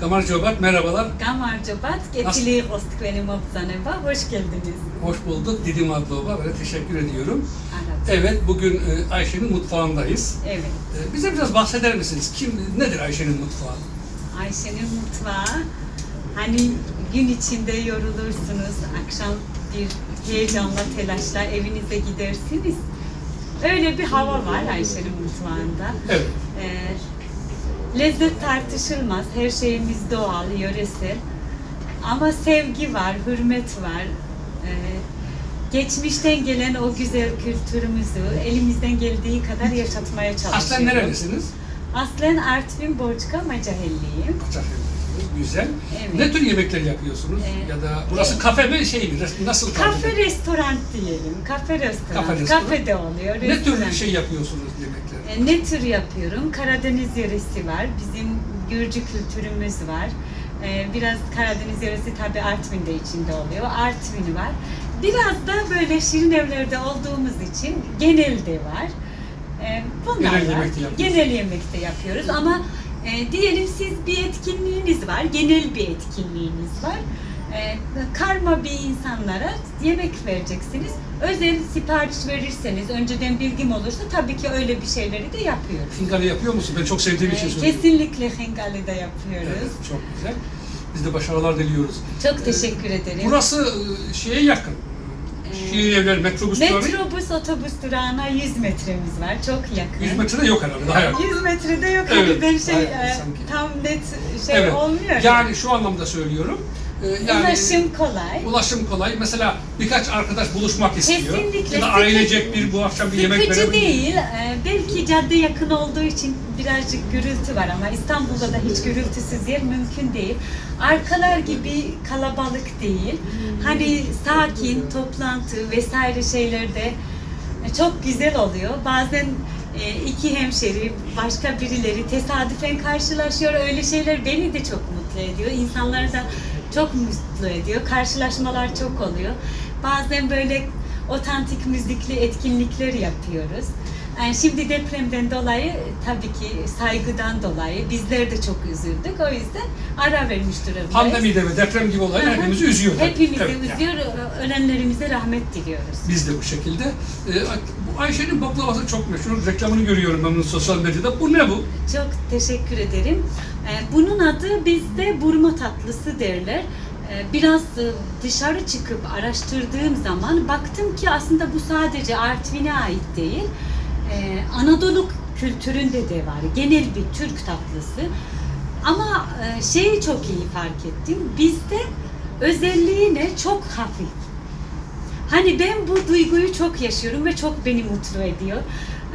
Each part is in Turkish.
Gamar Cobat merhabalar. Gamar Cobat, Getili Hostkvenim Obzaneva, hoş geldiniz. Hoş bulduk. Didim Adlova ve teşekkür ediyorum. Arap. Evet bugün e, Ayşe'nin mutfağındayız. Evet. E, Bize biraz bahseder misiniz? Kim, nedir Ayşe'nin mutfağı? Ayşe'nin mutfağı, hani gün içinde yorulursunuz, akşam bir heyecanla, telaşla evinize gidersiniz. Öyle bir hava var Ayşe'nin mutfağında. Evet. Ee, lezzet tartışılmaz, her şeyimiz doğal, yöresel. Ama sevgi var, hürmet var. Ee, geçmişten gelen o güzel kültürümüzü elimizden geldiği kadar yaşatmaya çalışıyoruz. Aslen nerelisiniz? Aslen Artvin Borçka Macahelliyim. Kaçaklı'dasınız. Güzel. Evet. Ne tür yemekler yapıyorsunuz? Ee, ya da burası e- kafe mi şey mi? Nasıl Kafe restoran diyelim. Kafe restoran. Kafe restoran. Kafe de oluyor. Ne tür restoran. şey yapıyorsunuz yemekler? E, Ne tür yapıyorum? Karadeniz yöresi var. Bizim Gürcü kültürümüz var. E, Biraz Karadeniz yöresi tabii Artvin de içinde oluyor. Artvin var. Biraz da böyle şirin evlerde olduğumuz için genel de var. E, Bunlar Genel var. yemek de yapıyorsunuz. Genel yemek de yapıyoruz ama e, diyelim siz bir etkinliğiniz var, genel bir etkinliğiniz var. E, karma bir insanlara yemek vereceksiniz. Özel sipariş verirseniz, önceden bilgim olursa tabii ki öyle bir şeyleri de yapıyoruz. Hingale yapıyor musun? Ben çok sevdiğim için E, söylüyorum. kesinlikle Hengali'de yapıyoruz. Evet, çok güzel. Biz de başarılar diliyoruz. Çok teşekkür ederim. Burası e, şeye yakın. Ee, Şirin evler, metrobüs durağı. Metrobüs otobüs durağına 100 metremiz var. Çok yakın. 100 metrede yok herhalde. Daha yakın. 100 metrede yok Evet, hani ben şey e, tam net şey Evet. olmuyor. Yani şu anlamda söylüyorum. E, Yani Ulaşım kolay. ulaşım kolay. Mesela birkaç arkadaş buluşmak istiyor. Kesinlikle. Ya da ailecek bir bu akşam bir yemek verebilir. değil. Ee, belki cadde yakın olduğu için birazcık gürültü var ama İstanbul'da da hiç gürültüsüz yer mümkün değil. Arkalar gibi kalabalık değil. Hani sakin, toplantı vesaire şeylerde e, çok güzel oluyor. Bazen e, iki hemşeri, başka birileri tesadüfen karşılaşıyor. Öyle şeyler beni de çok mutlu ediyor. İnsanları da çok mutlu ediyor. Karşılaşmalar çok oluyor. Bazen böyle otantik müzikli etkinlikler yapıyoruz. Yani şimdi depremden dolayı tabii ki saygıdan dolayı bizler de çok üzüldük. O yüzden ara vermiş durumdayız. Pandemide ve deprem gibi olaylar hepimizi üzüyor. tabii. Hepimizi Evet, yani. üzüyor. Ölenlerimize rahmet diliyoruz. Biz de bu şekilde. Ee, bu Ayşe'nin baklavası çok meşhur. Reklamını görüyorum ben bunu sosyal medyada. Bu ne bu? Çok teşekkür ederim. Ee, Bunun adı bizde burma tatlısı derler. Ee, Biraz e, dışarı çıkıp araştırdığım zaman baktım ki aslında bu sadece Artvin'e ait değil. Ee, Anadolu kültüründe de var. Genel bir Türk tatlısı. Ama e, şeyi çok iyi fark ettim. Bizde özelliği ne? Çok hafif. Hani ben bu duyguyu çok yaşıyorum ve çok beni mutlu ediyor.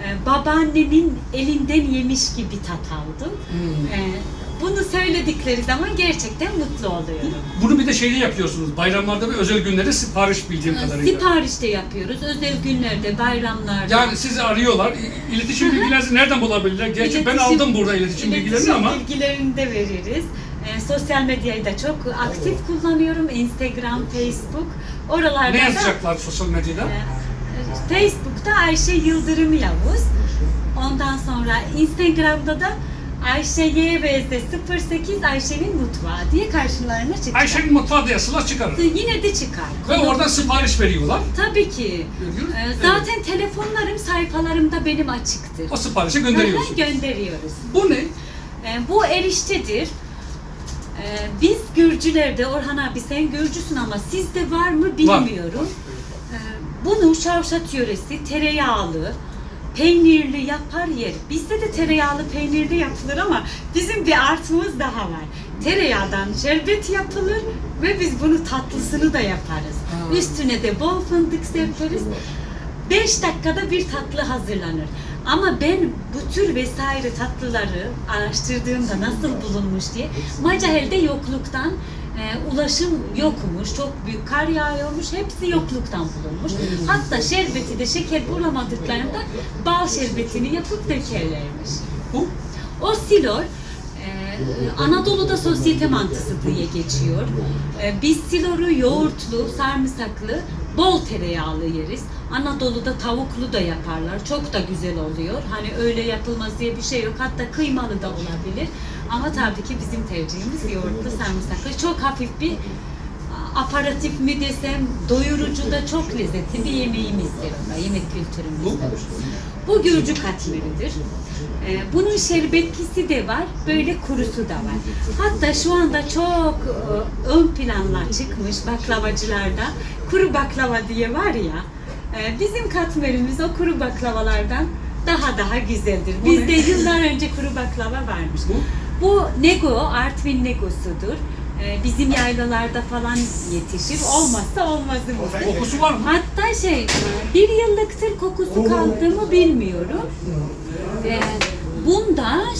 Ee, babaannemin elinden yemiş gibi tat aldım. Hmm. Ee, bunu söyledikleri zaman gerçekten mutlu oluyorum. Bunu bir de şeyde yapıyorsunuz. Bayramlarda ve özel günlerde sipariş bildiğim kadarıyla. Siparişte yapıyoruz. Özel günlerde, bayramlarda. Yani sizi arıyorlar. İletişim bilgilerinizi nereden bulabilirler? Gerçi ben İletişim- aldım burada iletişim, bilgilerini ama bilgilerini de veririz. Ee, sosyal medyayı da çok aktif kullanıyorum. Instagram, Facebook. Oralarda ne da yazacaklar sosyal medyada? Ee, Facebook'ta Ayşe Yıldırım Yavuz. Ondan sonra Instagram'da da Ayşe YVZ 08 Ayşe'nin mutfağı diye karşılarına çıkacak. Ayşe'nin mutfağı diye yazılar çıkarır. Yine de çıkar. Ve oradan sipariş veriyorlar. Tabii ki. Ee, Evet. Zaten telefonlarım sayfalarımda benim açıktır. O siparişi Aha, gönderiyorsunuz. gönderiyoruz. Bu ne? Ee, bu eriştedir. Ee, biz Gürcülerde, Orhan abi sen Gürcüsün ama sizde var mı bilmiyorum. Ee, Bunu Şavşat yöresi tereyağlı, peynirli yapar yer. Bizde de tereyağlı peynirli yapılır ama bizim bir artımız daha var. Tereyağdan şerbet yapılır ve biz bunu tatlısını da yaparız. Ha. Üstüne de bol fındık serperiz. 5 dakikada bir tatlı hazırlanır. Ama ben bu tür vesaire tatlıları araştırdığımda nasıl bulunmuş diye Macahel'de yokluktan e, ulaşım yokmuş, çok büyük kar yağıyormuş, hepsi yokluktan bulunmuş. Hatta şerbeti de şeker bulamadıklarında bal şerbetini yapıp dökerlermiş. O silor Anadolu'da sosyete mantısı diye geçiyor. Ee, biz siloru yoğurtlu, sarımsaklı, bol tereyağlı yeriz. Anadolu'da tavuklu da yaparlar. Çok da güzel oluyor. Hani öyle yapılmaz diye bir şey yok. Hatta kıymalı da olabilir. Ama tabii ki bizim tercihimiz yoğurtlu, sarımsaklı. Çok hafif bir aparatif mi desem, doyurucu da çok lezzetli bir yemeğimizdir yemek kültürümüzde. Bu Gürcü katmeridir. Ee, bunun şerbetlisi de var, böyle kurusu da var. Hatta şu anda çok e, ön planlar çıkmış baklavacılarda. Kuru baklava diye var ya, e, bizim katmerimiz o kuru baklavalardan daha daha güzeldir. Bizde yıllar önce kuru baklava varmış. Bu nego, Artvin negosudur. Ee, bizim yaylalarda falan yetişir. Olmazsa olmazımız. Kokusu var mı? Hatta şey, bir yıllıktır kokusu kaldı mı bilmiyorum. Ee, bunda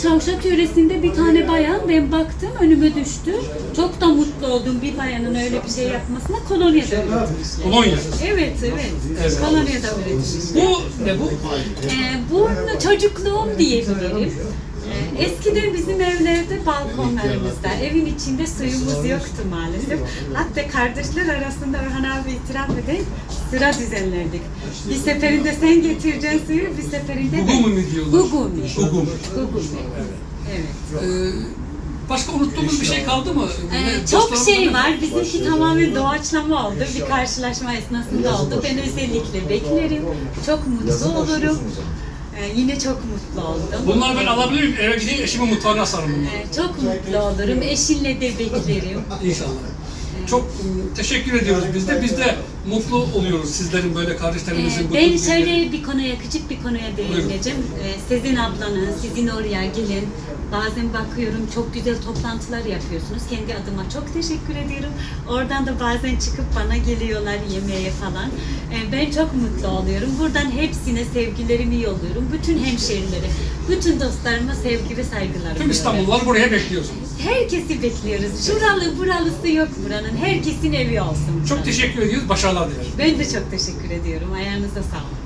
Şavşat yöresinde bir tane bayan ben baktım önüme düştü. Çok da mutlu oldum bir bayanın öyle bir şey yapmasına kolonyada üretilmiş. Kolonya. Evet, evet. Evet. Kolonyada üretilmiş. Bu ne bu? Ee, bu çocukluğum diyebilirim. Ee, eskiden bizim evlerde balkonlarımızda, evin içinde suyumuz yoktu maalesef. Hatta kardeşler arasında Orhan abi itiraf edeyim, sıra düzenlerdik. Bir seferinde sen getireceksin suyu, bir seferinde Gugumi mi diyorlar? Gugumi. Gugumi. Gugumi. Evet. Ee, başka unuttuğumuz bir şey kaldı mı? Ee, çok şey var. Bizimki tamamen doğaçlama oldu. Bir karşılaşma esnasında oldu. Ben özellikle beklerim. Çok mutlu olurum. Ee, yine çok mutlu oldum. Bunları ben alabilir miyim? Eve gideyim eşimin mutfağına asarım bunları. Ee, çok mutlu olurum. Eşinle de beklerim. İnşallah. Çok ım, teşekkür ediyoruz biz de. Biz de mutlu oluyoruz sizlerin böyle kardeşlerimizin. Ee, ben şöyle bir konuya, küçük bir konuya değineceğim. Ee, Sezin ablanın, sizin oraya gelin. Bazen bakıyorum çok güzel toplantılar yapıyorsunuz. Kendi adıma çok teşekkür ediyorum. Oradan da bazen çıkıp bana geliyorlar yemeğe falan. Ee, ben çok mutlu oluyorum. Buradan hepsine sevgilerimi yolluyorum. Bütün hemşerilere, bütün dostlarıma sevgi ve saygılarımı Tüm İstanbullular buraya bekliyorsunuz. Herkesi bekliyoruz. Şuralı buralısı yok buranın. Herkesin evi olsun. Çok teşekkür ediyoruz. Başarılar dileriz. Ben de çok teşekkür ediyorum. Ayağınıza sağlık.